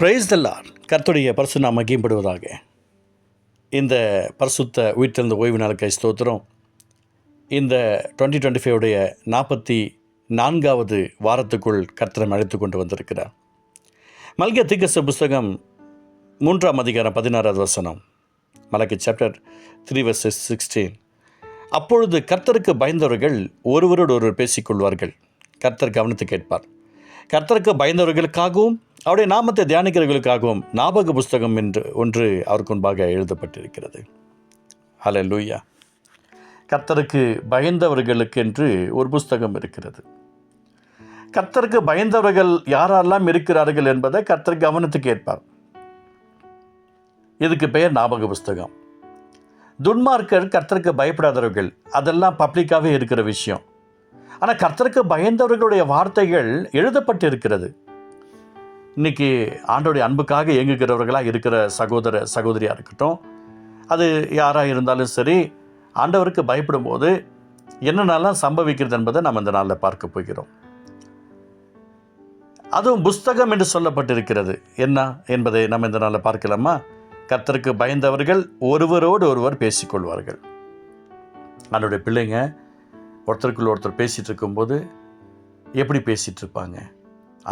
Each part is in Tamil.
பிரைஸ் தல்லார் கர்த்தருடைய பரிசு நாம் மகிம்படுவதாக இந்த பரிசுத்த உயிர்த்தெழுந்த ஓய்வு நாளுக்கை ஸ்தோத்திரம். இந்த டுவெண்ட்டி டுவெண்ட்டி ஃபைவுடைய நாற்பத்தி நான்காவது வாரத்துக்குள் கர்த்தரை அழைத்து கொண்டு வந்திருக்கிறார். மல்கிய திகச புஸ்தகம் மூன்றாம் அதிகாரம் பதினாறாவது வசனம். மலக்கு சாப்டர் த்ரீ வர்சஸ் சிக்ஸ்டீன் அப்பொழுது கர்த்தருக்கு பயந்தவர்கள் ஒருவரோடு ஒருவர் பேசிக்கொள்வார்கள். கர்த்தர் கவனித்து கேட்பார். கர்த்தருக்கு பயந்தவர்களுக்காகவும் அவருடைய நாமத்தை தியானிக்கிறவர்களுக்காகவும் ஞாபக புஸ்தகம் என்று ஒன்று அவருக்கு முன்பாக எழுதப்பட்டிருக்கிறது. ஹலே லூயா கர்த்தருக்கு பயந்தவர்களுக்கென்று ஒரு புஸ்தகம் இருக்கிறது. கர்த்தருக்கு பயந்தவர்கள் யாரெல்லாம் இருக்கிறார்கள் என்பதை கர்த்தர் கவனத்துக்கு ஏற்பார். இதுக்கு பெயர் ஞாபக புஸ்தகம். துன்மார்க்கர் கர்த்தருக்கு பயப்படாதவர்கள் அதெல்லாம் பப்ளிக்காகவே இருக்கிற விஷயம். ஆனால் கர்த்தருக்கு பயந்தவர்களுடைய வார்த்தைகள் எழுதப்பட்டு இன்றைக்கி இன்னைக்கு ஆண்டோடைய அன்புக்காக இயங்குகிறவர்களாக இருக்கிற சகோதர சகோதரியாக இருக்கட்டும் அது யாராக இருந்தாலும் சரி ஆண்டவருக்கு பயப்படும் போது என்னென்னலாம் சம்பவிக்கிறது என்பதை நம்ம இந்த நாளில் பார்க்க போகிறோம். அதுவும் புஸ்தகம் என்று சொல்லப்பட்டிருக்கிறது. என்ன என்பதை நம்ம இந்த நாளில் பார்க்கலாமா? கர்த்தருக்கு பயந்தவர்கள் ஒருவரோடு ஒருவர் பேசிக்கொள்வார்கள் அதனுடைய பிள்ளைங்க ஒருத்தருக்குள்ள ஒருத்தர் பேசிகிட்டு இருக்கும்போது எப்படி பேசிகிட்டு இருப்பாங்க?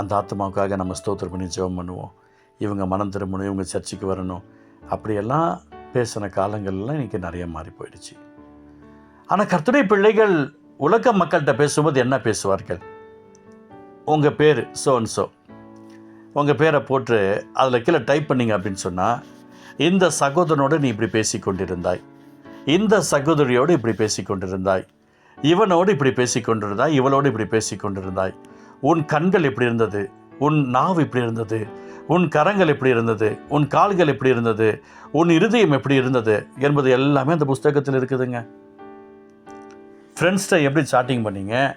அந்த ஆத்மாவுக்காக நம்ம ஸ்தோத்திரம் பண்ணி ஜெபம் பண்ணுவோம். இவங்க மனம் திரும்பணும் இவங்க சர்ச்சுக்கு வரணும். அப்படியெல்லாம் பேசின காலங்கள்லாம் இன்றைக்கி நிறைய மாறி போயிடுச்சு. ஆனால் கர்த்தனை பிள்ளைகள் உலக மக்கள்கிட்ட பேசும்போது என்ன பேசுவார்கள்? உங்கள் பேர் சோன் சோ உங்கள் பேரை போட்டு அதில் கீழே டைப் பண்ணிங்க அப்படின்னு சொன்னால் இந்த சகோதரனோடு நீ இப்படி பேசி கொண்டிருந்தாய் இந்த சகோதரியோடு இப்படி பேசி கொண்டிருந்தாய் இவனோடு இப்படி பேசி கொண்டிருந்தாய் இவளோடு இப்படி பேசி கொண்டிருந்தாய் உன் கண்கள் எப்படி இருந்தது? உன் நாவு இப்படி இருந்தது? உன் கரங்கள் எப்படி இருந்தது? உன் கால்கள் எப்படி இருந்தது? உன் இருதயம் எப்படி இருந்தது? என்பது எல்லாமே அந்த புஸ்தகத்தில் இருக்குதுங்க. ஃப்ரெண்ட்ஸ்கிட்ட எப்படி சாட்டிங் பண்ணீங்க?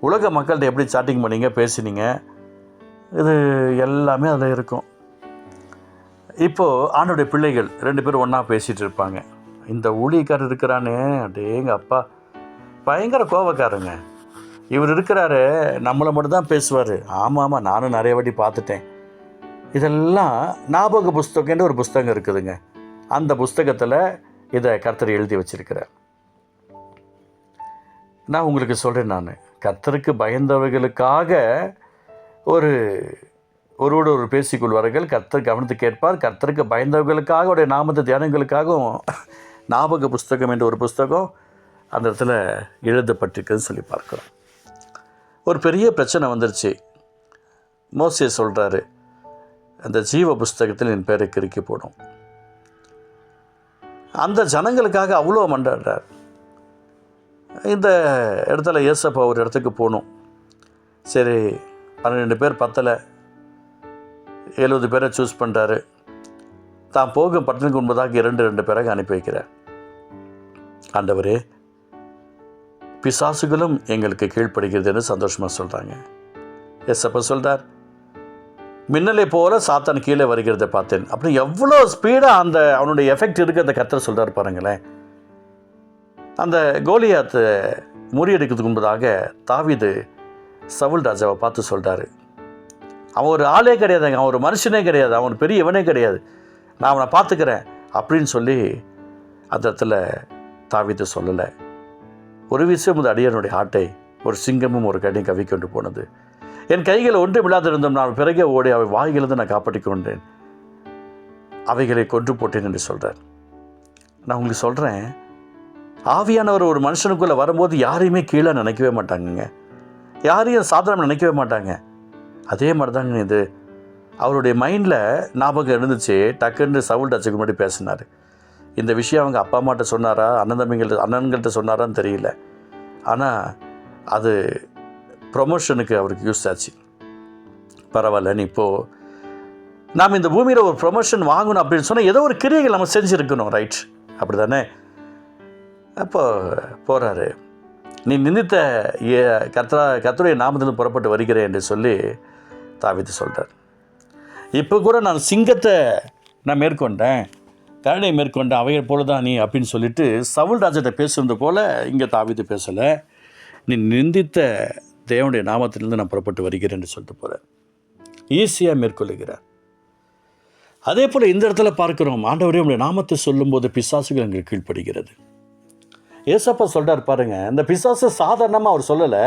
உலக மக்கள்கிட்ட எப்படி சாட்டிங் பண்ணீங்க? பேசினீங்க. இது எல்லாமே அதில் இருக்கும். இப்போது ஆணுடைய பிள்ளைகள் ரெண்டு பேரும் ஒன்றா பேசிகிட்டு இருப்பாங்க. இந்த ஊழியக்காரர் இருக்கிறானே எங்கள் அப்பா. பயங்கர கோபக்காரங்க இவர் இருக்கிறாரு நம்மளை மட்டும் தான் பேசுவார். ஆமாம் ஆமாம் நானும் நிறைய வாட்டி பார்த்துட்டேன். இதெல்லாம் ஞாபக புஸ்தகம்னு ஒரு புஸ்தகம் இருக்குதுங்க. அந்த புஸ்தகத்தில் இதை கர்த்தர் எழுதி வச்சிருக்கிறார். நான் உங்களுக்கு சொல்கிறேன் நான். கர்த்தருக்கு பயந்தவர்களுக்காக ஒரு ஒருவோடு ஒரு பேசிக்கொள்வார்கள். கர்த்தர் கவனித்து கேட்பார். கர்த்தருக்கு பயந்தவர்களுக்காக உடைய நாமத்து தியானங்களுக்காகவும் ஞாபக புஸ்தகம் என்ற ஒரு புஸ்தகம் அந்த இடத்துல எழுதப்பட்டிருக்குன்னு சொல்லி பார்க்குறோம். ஒரு பெரிய பிரச்சனை வந்துருச்சு. மோசே சொல்கிறாரு அந்த ஜீவ புஸ்தகத்தில் என் பேரை கிறுக்கி போடும். அந்த ஜனங்களுக்காக அவ்வளோ மண்டாடுறார் இந்த இடத்துல ஏசப்பா ஒரு இடத்துக்கு போகணும். சரி பன்னிரெண்டு பேர் பத்தலை. எழுபது பேரை சூஸ் பண்ணுறாரு தான் போகும் பட்டணுக்கு முன்பதாக இரண்டு ரெண்டு பேராக அனுப்பி வைக்கிறார். ஆண்டவரே பிசாசுகளும் எங்களுக்கு கீழ்ப்படுகிறதுன்னு சந்தோஷமாக சொல்கிறாங்க எஸ் அப்போ சொல்கிறார் மின்னலை போல சாத்தான் கீழே வருகிறத பார்த்தேன். அப்படி எவ்வளோ ஸ்பீடாக அந்த அவனுடைய எஃபெக்ட் இருக்குது அந்த கத்தர் சொல்கிறார் பாருங்களேன். அந்த கோலியாத்தை முறியடிக்கிறதுக்கு முன்பதாக தாவிது சவுல் ராஜாவை பார்த்து சொல்கிறாரு அவன் ஒரு ஆளே கிடையாதுங்க அவன் ஒரு மனுஷனே கிடையாது அவன் பெரிய இவனே கிடையாது. நான் அவனை பார்த்துக்கிறேன். அப்படின்னு சொல்லி அந்த இடத்துல தாவிது சொல்லலை. ஒரு விஷயம் இந்த அடியனுடைய ஆட்டை ஒரு சிங்கமும் ஒரு கடியும் கவி கொண்டு போனது. என் கைகள் ஒன்றும் இல்லாதிருந்தும் நான் பிறகே ஓடி அவை வாயிலிருந்து நான் காப்பாற்றி கொண்டேன். அவைகளை கொன்று போட்டேன் என்று சொல்கிறார் நான் உங்களுக்கு சொல்கிறேன் ஆவியானவர் ஒரு மனுஷனுக்குள்ளே வரும்போது யாரையுமே கீழே நினைக்கவே மாட்டாங்கங்க. யாரையும் சாதாரணம் நினைக்கவே மாட்டாங்க. அதே மாதிரி தாங்க இது. அவருடைய மைண்டில் ஞாபகம் இருந்துச்சு டக்குன்னு சவுல் டச்சுக்கு முன்னாடி பேசினார். இந்த விஷயம் அவங்க அப்பா அம்மாட்ட சொன்னாரா? அண்ணன் தம்பிங்கள்ட்ட அண்ணன்கள்ட்ட சொன்னாரான்னு தெரியல. ஆனால் அது ப்ரொமோஷனுக்கு அவருக்கு யூஸ் ஆச்சு. பரவாயில்ல நீ இப்போது நாம் இந்த பூமியில் ஒரு ப்ரொமோஷன் வாங்கணும் அப்படின்னு சொன்னால் ஏதோ ஒரு கிரியைகள் நம்ம செஞ்சுருக்கணும் ரைட் அப்படி தானே அப்போ போகிறாரு நீ நிந்தித்த ஏ- கர்த்தரா கர்த்தருடைய புறப்பட்டு வருகிறேன் என்று சொல்லி தாவித்து சொல்கிறார் இப்போ கூட நான் சிங்கத்தை நான் மேற்கொண்டேன். கருணை மேற்கொண்ட அவையை போல தான் நீ அப்படின்னு சொல்லிட்டு சவுல் ராஜத்தை பேசுகிறது போல இங்கே தாவித்து பேசலை. நீ நிந்தித்த தேவனுடைய நாமத்திலிருந்து நான் புறப்பட்டு வருகிறேன் சொல்லிட்டு போகிறேன் ஈஸியாக மேற்கொள்ளுகிறார். அதே போல் இந்த இடத்துல பார்க்கிறோம் ஆண்டவரே உடைய நாமத்தை சொல்லும்போது பிசாசுகள் எங்களுக்கு கீழ்ப்படுகிறது. ஏசப்பா சொல்கிறார் பாருங்க இந்த பிசாசு சாதாரணமாக அவர் சொல்லலை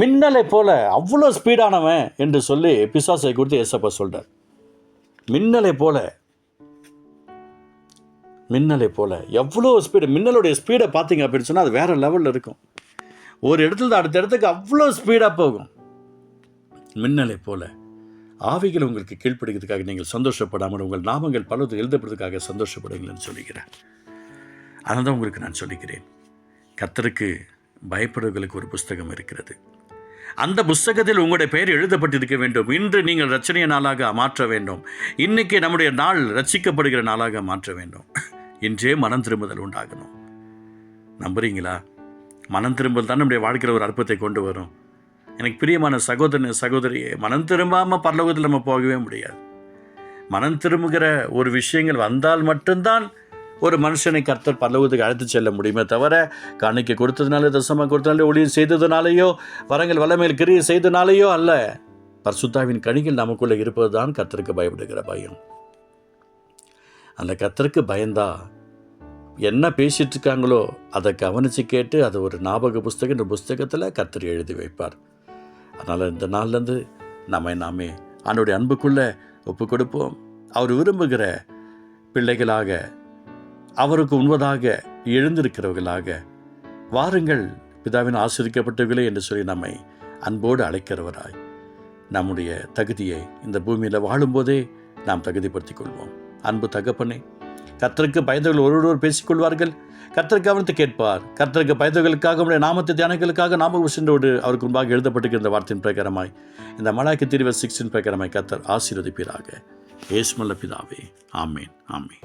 மின்னலை போல அவ்வளோ ஸ்பீடானவன் என்று சொல்லி பிசாசை கொடுத்து ஏசப்பா சொல்கிறார் மின்னலை போல மின்னலை போல. எவ்வளோ ஸ்பீடு மின்னலுடைய ஸ்பீடை பார்த்தீங்க அப்படின்னு சொன்னால் அது வேறு லெவலில் இருக்கும். ஒரு இடத்துல தான் அடுத்த இடத்துக்கு அவ்வளோ ஸ்பீடாக போகும். மின்னலை போல. ஆவிகள் உங்களுக்கு கீழ்ப்படுகிறதுக்காக நீங்கள் சந்தோஷப்படாமல் உங்கள் நாமங்கள் பலது எழுதப்படுறதுக்காக சந்தோஷப்படுங்களேன்னு சொல்லிக்கிறேன் அதை தான் உங்களுக்கு நான் சொல்லிக்கிறேன் கத்தருக்கு பயப்படுவர்களுக்கு ஒரு புஸ்தகம் இருக்கிறது. அந்த புஸ்தகத்தில் உங்களுடைய பெயர் எழுதப்பட்டிருக்க வேண்டும். இன்று நீங்கள் ரச்சனைய நாளாக மாற்ற வேண்டும். இன்னைக்கு நம்முடைய நாள் ரச்சிக்கப்படுகிற நாளாக மாற்ற வேண்டும். இன்றே மனம் திரும்புதல் உண்டாகணும். நம்புறீங்களா? மனம் திரும்புதல் தான் நம்முடைய வாழ்க்கையில் ஒரு அற்பத்தை கொண்டு வரும். எனக்கு பிரியமான சகோதரன் சகோதரியே மனம் திரும்பாமல் பரலோகத்தில் நம்ம போகவே முடியாது. மனம் திரும்புகிற ஒரு விஷயங்கள் வந்தால் மட்டும்தான் ஒரு மனுஷனை கர்த்தர் பல்லவத்துக்கு அழைத்து செல்ல முடியுமே தவிர காணிக்கை கொடுத்ததுனால தசமாக கொடுத்ததுனால ஒளியை செய்ததுனாலேயோ வரங்கள் வல்லமையில் கிரியை செய்ததுனாலேயோ அல்ல. பர்சுத்தாவின் கணிகள் நமக்குள்ளே இருப்பது தான் கர்த்தருக்கு பயப்படுகிற பயம். அந்த கத்தருக்கு பயந்தா என்ன பேசிட்டு இருக்காங்களோ அதை கவனித்து கேட்டு அதை ஒரு ஞாபக புஸ்தகம் இந்த புஸ்தகத்தில் கத்தர் எழுதி வைப்பார். அதனால் இந்த நாள்லேருந்து நம்ம நாமே அவனுடைய அன்புக்குள்ளே ஒப்பு கொடுப்போம் அவர் விரும்புகிற பிள்ளைகளாக அவருக்கு உண்வதாக எழுந்திருக்கிறவர்களாக வாருங்கள் பிதாவின் ஆசிரிக்கப்பட்டவர்களே என்று சொல்லி நம்மை அன்போடு அழைக்கிறவராய். நம்முடைய தகுதியை இந்த பூமியில் வாழும்போதே நாம் தகுதிப்படுத்திக் கொள்வோம். அன்பு தகப்பனே கத்தருக்கு பயந்தவர்கள் ஒருவர் பேசிக்கொள்வார்கள். கர்த்தருக்கு கவனித்து கேட்பார். கத்தருக்கு பயந்தவர்களுக்காக உடைய நாமத்தை தியானங்களுக்காக நாம சென்றோடு அவருக்கு முன்பாக எழுதப்பட்டிருக்கிற வார்த்தையின் பிரகாரமாய் இந்த மலாக்கி திரிவர் சிக்ஸின் பிரகாரமாய் கர்த்தர் ஆசீர்வதிப்பீராக. ஏசுமல்ல பிதாவே ஆமேன் ஆமேன்.